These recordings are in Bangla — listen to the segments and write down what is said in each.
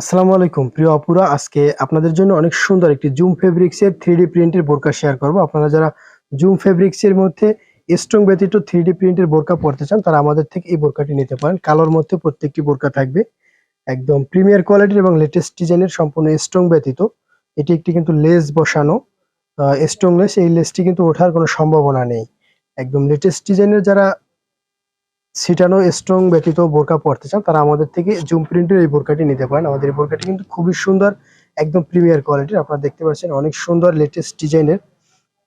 আসসালামু আলাইকুম, প্রিয় অপুরা আজকে আপনাদের জন্য অনেক সুন্দর একটি জুম ফেব্রিক্সের থ্রি ডি প্রিন্টের বোরকা শেয়ার করব। আপনারা যারা জুম ফেব্রিক্স এর মধ্যে স্ট্রং ব্যতীত থ্রি ডি প্রিন্টের বোরকা পড়তে চান, তারা আমাদের থেকে এই বোরকাটি নিতে পারেন। কালোর মধ্যে প্রত্যেকটি বোরকা থাকবে। একদম প্রিমিয়ার কোয়ালিটির এবং লেটেস্ট ডিজাইনের সম্পূর্ণ স্ট্রং ব্যতীত। এটি একটি কিন্তু লেস বসানো স্ট্রং লেস এই লেসটি কিন্তু ওঠার কোনো সম্ভাবনা নেই। একদম লেটেস্ট ডিজাইনের যারা সিটানো স্ট্রং ব্যতীত বোরকা পড়তে চান, তারা আমাদের থেকে জুম প্রিন্টের এই বোরকাটি নিতে পারেন। আমাদের এই বোরকাটি কিন্তু খুবই সুন্দর, একদম প্রিমিয়ার কোয়ালিটির আপনারা দেখতে পাচ্ছেন অনেক সুন্দর লেটেস্ট ডিজাইনের,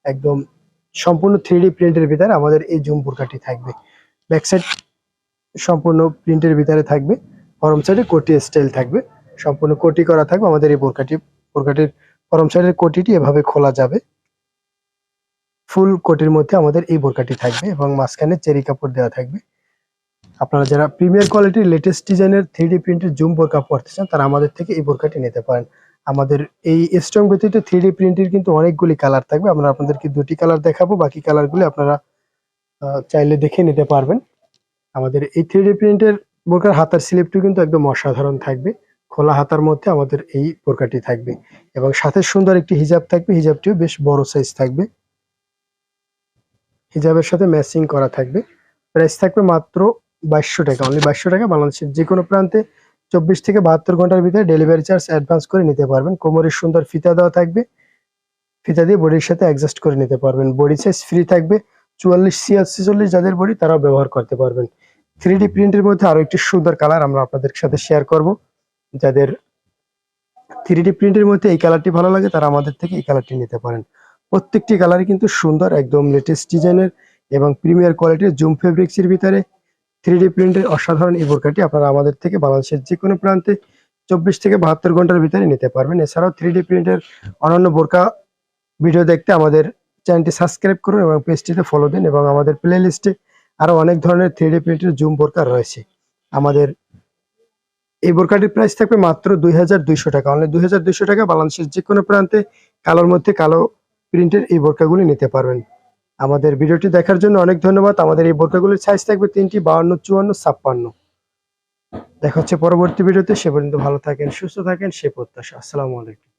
একদম সম্পূর্ণ থ্রি প্রিন্টের ভিতরে আমাদের এই জুম বোরকাটি থাকবে। ব্যাক সাইড সম্পূর্ণ প্রিন্টের ভিতরে থাকবে ফরম সাইডে কোটি স্টাইল থাকবে, সম্পূর্ণ কোটি করা থাকবে। আমাদের এই বোরকাটি, বোরকাটির ফরম সাইডের কোটিটি এভাবে খোলা যাবে। ফুল কোটির মধ্যে আমাদের এই বোরকাটি থাকবে এবং মাঝখানে চেরি কাপড় দেওয়া থাকবে। আপনারা যারা প্রিমিয়ার কোয়ালিটির লেটেস্ট ডিজাইনের থ্রি ডি প্রিন্টের জুম বোরকা পড়তে চান, তারা আমাদের থেকে এই বোরকাটি নিতে পারেন। আমাদের এই স্ট্রং ব্যতীত থ্রি ডি প্রিন্টের কিন্তু অনেকগুলি কালার থাকবে। আমরা আপনাদেরকে দুটি কালার দেখাবো, বাকি কালারগুলি আপনারা চাইলে দেখে নিতে পারবেন। আমাদের এই থ্রি ডি প্রিন্টের বোরকার হাতার স্লিপটি কিন্তু একদম অসাধারণ থাকবে। খোলা হাতার মধ্যে আমাদের এই বোরকাটি থাকবে। এবং সাথে সুন্দর একটি হিজাব থাকবে। হিজাবটিও বেশ বড় সাইজ থাকবে। হিজাবের সাথে ম্যাচিং করা থাকবে। প্রাইস থাকবে মাত্র বাইশশো টাকা অনলি বাইশশো টাকা। বাংলাদেশের যে কোনো প্রান্তে চব্বিশ থেকে বাহাত্তর ঘণ্টার ভিতরে ডেলিভারি চার্জ অ্যাডভান্স করে নিতে পারবেন। কোমরের সুন্দর ফিতা দেওয়া থাকবে। ফিতা দিয়ে বডির সাথে অ্যাডজাস্ট করে নিতে পারবেন। বডি সাইজ ফ্রি থাকবে। চুয়াল্লিশ ছিয়াশি চল্লিশ যাদের বডি তারাও ব্যবহার করতে পারবেন। থ্রি ডি প্রিন্টের মধ্যে আরও একটি সুন্দর কালার আমরা আপনাদের সাথে শেয়ার করব। যাদের থ্রি ডি প্রিন্টের মধ্যে এই কালারটি ভালো লাগে, তারা আমাদের থেকে এই কালারটি নিতে পারেন। প্রত্যেকটি কালারই কিন্তু সুন্দর, একদম লেটেস্ট ডিজাইনের এবং প্রিমিয়ার কোয়ালিটির জুম ফেব্রিক্সের ভিতরে। থ্রি ডি প্রিন্টের অসাধারণ এই আপনারা আমাদের থেকে বাংলাদেশের যে কোনো প্রান্তে চব্বিশ থেকে বাহাত্তর ঘণ্টার ভিতরে নিতে পারবেন। এছাড়াও থ্রি ডি প্রিন্টের অন্যান্য বোরকা ভিডিও দেখতে আমাদের চ্যানেলটি সাবস্ক্রাইব করুন এবং পেজটিতে ফলো দিন এবং আমাদের প্লে লিস্টে আরও অনেক ধরনের থ্রি ডি প্রিন্টের জুম বোরকা রয়েছে। আমাদের এই বোরকাটির প্রাইস থাকবে মাত্র দুই হাজার দুইশো টাকা। অনলি দুই হাজার দুইশো টাকা বাংলাদেশের যে কোনো প্রান্তে কালোর মধ্যে কালো প্রিন্টের এই বোরকাগুলি নিতে পারবেন। আমাদের ভিডিওটি দেখার জন্য অনেক ধন্যবাদ। আমাদের এই বোরকাগুলির সাইজ থাকবে তিনটি, বাউন্ন, চুয়ান্ন, ছাপ্পান্ন। দেখা হচ্ছে পরবর্তী ভিডিওতে। সে পর্যন্ত ভালো থাকেন, সুস্থ থাকেন, সে প্রত্যাশা। আসসালামু আলাইকুম।